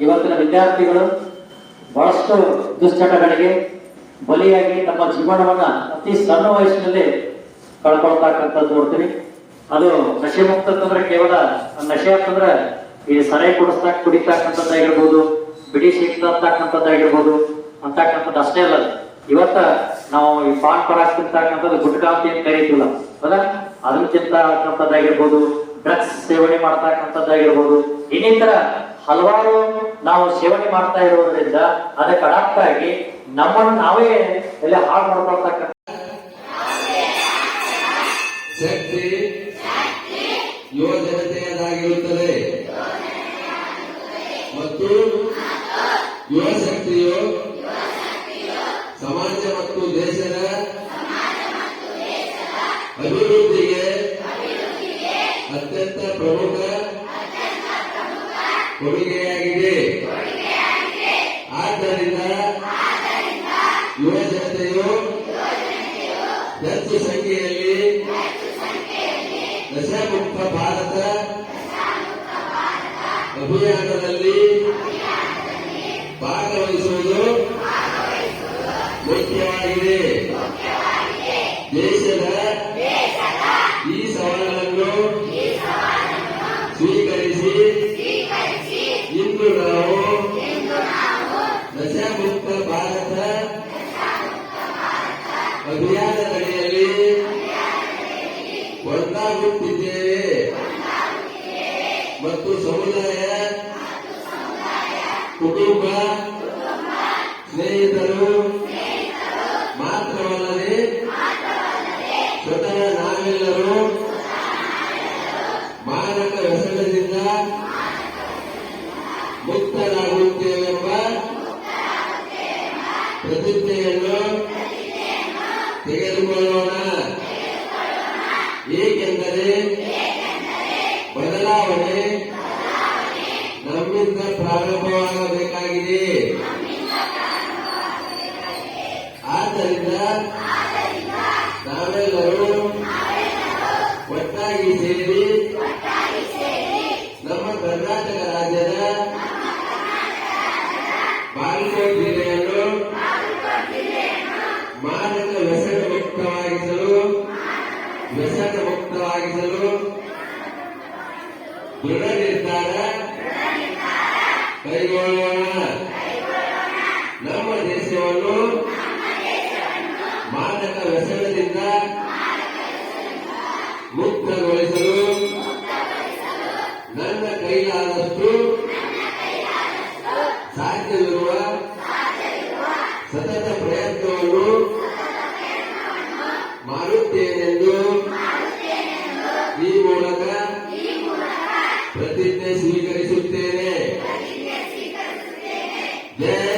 ಇವತ್ತಿನ ವಿದ್ಯಾರ್ಥಿಗಳು ಬಹಳಷ್ಟು ದುಶ್ಚಟಗಳಿಗೆ ಬಲಿಯಾಗಿ ತಮ್ಮ ಜೀವನವನ್ನ ಅತಿ ಸಣ್ಣ ವಯಸ್ಸಿನಲ್ಲಿ ಕಳ್ಕೊಳ್ತಕ್ಕಂಥದ್ದು ನೋಡ್ತೀವಿ ಅದು ನಶೆ ಮುಕ್ತ ಅಂತಂದ್ರೆ ಕೇವಲ ನಶೆ ಅಂತಂದ್ರೆ ಈ ಸರೆ ಕುಡಿಸ್ತಾಕ್ ಕುಡಿತಕ್ಕಂಥದ್ದಾಗಿರ್ಬೋದು ಬಿಡಿ ಸಿಗ್ತಕ್ಕಂಥದ್ದಾಗಿರ್ಬೋದು ಅಂತಕ್ಕಂಥದ್ದು ಅಷ್ಟೇ ಅಲ್ಲ. ಇವತ್ತ ನಾವು ಈ ಪಾನ್ ಪರಾಕ್ ತಿಂತಕ್ಕಂಥದ್ದು ಗುಟ್ಕಾಂತಿ ಅಂತ ಕರೀತಿಲ್ಲ ಅದ ಅದನ್ನ ತಿಂತಕ್ಕಂಥದ್ದಾಗಿರ್ಬೋದು ಡ್ರಗ್ಸ್ ಸೇವನೆ ಮಾಡ್ತಕ್ಕಂಥದ್ದಾಗಿರ್ಬೋದು ಇನ್ನಿತರ ಹಲವಾರು ನಾವು ಸೇವನೆ ಮಾಡ್ತಾ ಇರೋದ್ರಿಂದ ಅದಕ್ಕೆ ಅಡಾಪ್ಟ್ ಆಗಿ ನಮ್ಮನ್ನು ನಾವೇ ಎಲ್ಲ ಹಾಳು ಮಾಡ್ಕೊಳ್ತಕ್ಕಂಥ ಶಕ್ತಿ ಯುವ ಜನತೆಯದಾಗಿರುತ್ತದೆ ಮತ್ತು ಯುವ ಶಕ್ತಿಯು ಸಮಾಜ ಮತ್ತು ದೇಶದ ಅಭಿವೃದ್ಧಿಗೆ ಅತ್ಯಂತ ಪ್ರಮುಖ ಕೊಡುಗೆಯಾಗಿದೆ. ಆದ್ದರಿಂದ ಯುವ ಜನತೆಯು ಹೆಚ್ಚು ಸಂಖ್ಯೆಯಲ್ಲಿ ನಶಾಮುಕ್ತ ಭಾರತ ಅಭಿಯಾನದಡಿಯಲ್ಲಿ ಒಂದಾಗುತ್ತಿದ್ದೇವೆ ಮತ್ತು ಸಮುದಾಯ ಕುಟುಂಬ ಸ್ನೇಹಿತರು ತೆಗೆದುಕೊಳ್ಳೋಣ ಏಕೆಂದರೆ ಬದಲಾವಣೆ ನಮ್ಮಿಂದ ಪ್ರಾರಂಭವಾಗಬೇಕಾಗಿದೆ. ಆದ್ದರಿಂದ ನಾವೆಲ್ಲರೂ ಒಟ್ಟಾಗಿ ಸೇರಿ ನಮ್ಮ ಕರ್ನಾಟಕ ರಾಜ್ಯದ ಬಾಗಲಕೋಟೆ ಜಿಲ್ಲೆಯನ್ನು ವ್ಯಸನ ಮುಕ್ತವಾಗಿಸಲು ದೃಢ ನಿರ್ಧಾರ ಕೈಗೊಳ್ಳೋಣ ನಮ್ಮ ದೇಶವನ್ನು ಮಾದಕ ವ್ಯಸನದಿಂದ ಮುಕ್ತಗೊಳಿಸಲು ನನ್ನ ಕೈಲಾದಷ್ಟು ಸಾಧ್ಯವಿರುವ ಸತತ ಪ್ರಯತ್ನವನ್ನು ಮಾಡುತ್ತೇನೆಂದು प्रतिज्ञा स्वीकृत जय